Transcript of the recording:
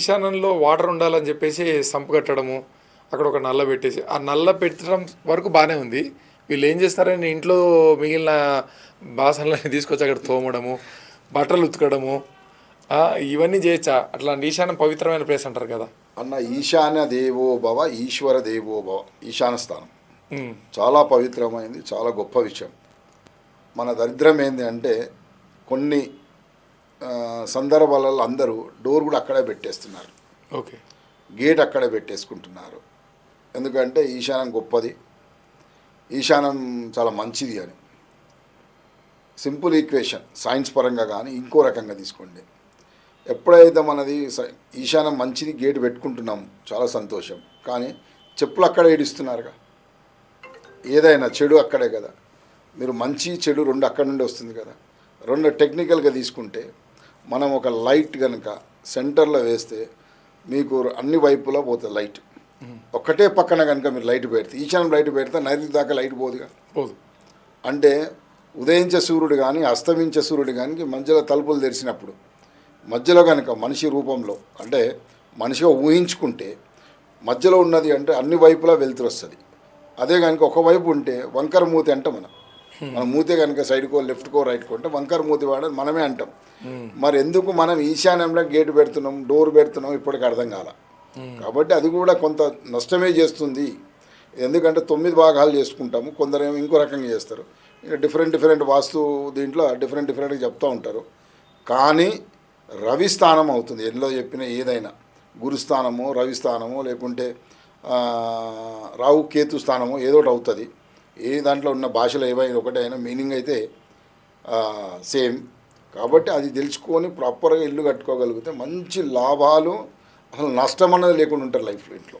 ఈశాన్యంలో వాటర్ ఉండాలని చెప్పేసి సంపు కట్టడము అక్కడ ఒక నల్ల పెట్టేసి ఆ నల్ల పెట్టడం వరకు బాగానే ఉంది. వీళ్ళు ఏం చేస్తారని ఇంట్లో మిగిలిన బాసనలని తీసుకొచ్చి అక్కడ తోమడము బట్టలు ఉతకడము ఇవన్నీ చేయొచ్చా? అట్లాంటి ఈశాన్యం పవిత్రమైన ప్లేస్ అంటారు కదా. అన్న ఈశాన్య దేవో భవ ఈశ్వర దేవో భవ ఈశాన స్థానం చాలా పవిత్రమైంది చాలా గొప్ప విషయం. మన దరిద్రం ఏంది అంటే కొన్ని సందర్భాలలో అందరూ డోర్ కూడా అక్కడే పెట్టేస్తున్నారు. ఓకే. గేట్ అక్కడే పెట్టేసుకుంటున్నారు. ఎందుకంటే ఈశానం గొప్పది. ఈశానం చాలా మంచిది అని. Simple equation. సైన్స్ పరంగా కానీ ఇంకో రకంగా తీసుకోండి. ఎప్పుడైతే మనది ఈశానం మంచిది గేట్ పెట్టుకుంటున్నాం చాలా సంతోషం. కానీ చెప్పులు అక్కడే ఏడిస్తున్నారుగా. ఏదైనా చెడు అక్కడే కదా. మీరు మంచి చెడు రెండు అక్కడి నుండి వస్తుంది కదా. రెండు టెక్నికల్గా తీసుకుంటే మనం ఒక లైట్ కనుక సెంటర్లో వేస్తే మీకు అన్ని వైపులా పోతుంది లైట్. ఒక్కటే పక్కన కనుక మీరు లైట్ పెడితే ఈశాన్యం లైట్ పెడితే నైరుతి దాకా లైట్ పోదుగా? పోదు. అంటే ఉదయించే సూర్యుడు కానీ అస్తమించే సూర్యుడు కానీ మధ్యలో తలుపులు తెరిచినప్పుడు మధ్యలో కనుక మనిషి రూపంలో అంటే మనిషిగా ఊహించుకుంటే మధ్యలో ఉన్నది అంటే అన్ని వైపులా వెలుతురు వస్తుంది. అదే కనుక ఒకవైపు ఉంటే వంకర మూతి అంటాం మనం. మన మూతే కనుక సైడ్కో లెఫ్ట్కో రైట్కో అంటే వంకర మూతి వాడని మనమే అంటాం. మరి ఎందుకు మనం ఈశాన్యంలో గేటు పెడుతున్నాం డోర్ పెడుతున్నాం ఇప్పటికి అర్థం కాల. కాబట్టి అది కూడా కొంత నష్టమే చేస్తుంది. ఎందుకంటే తొమ్మిది భాగాలు చేసుకుంటాము కొందరేమో ఇంకో రకంగా చేస్తారు. డిఫరెంట్ డిఫరెంట్ వాస్తు దీంట్లో డిఫరెంట్ డిఫరెంట్గా చెప్తూ ఉంటారు. కానీ రవి స్థానం అవుతుంది. ఎందులో చెప్పిన ఏదైనా. గురుస్థానము రవి స్థానము లేకుంటే రాహు రావు కేతు స్థానము ఏదో ఒకటి అవుతుంది. ఏ దాంట్లో ఉన్న భాషలో ఏవైనా ఒకటే అయినా మీనింగ్ అయితే సేమ్. కాబట్టి అది తెలుసుకొని ప్రాపర్గా ఇల్లు కట్టుకోగలిగితే మంచి లాభాలు అసలు నష్టం అన్నది లేకుండా ఉంటారు లైఫ్లో ఇంట్లో.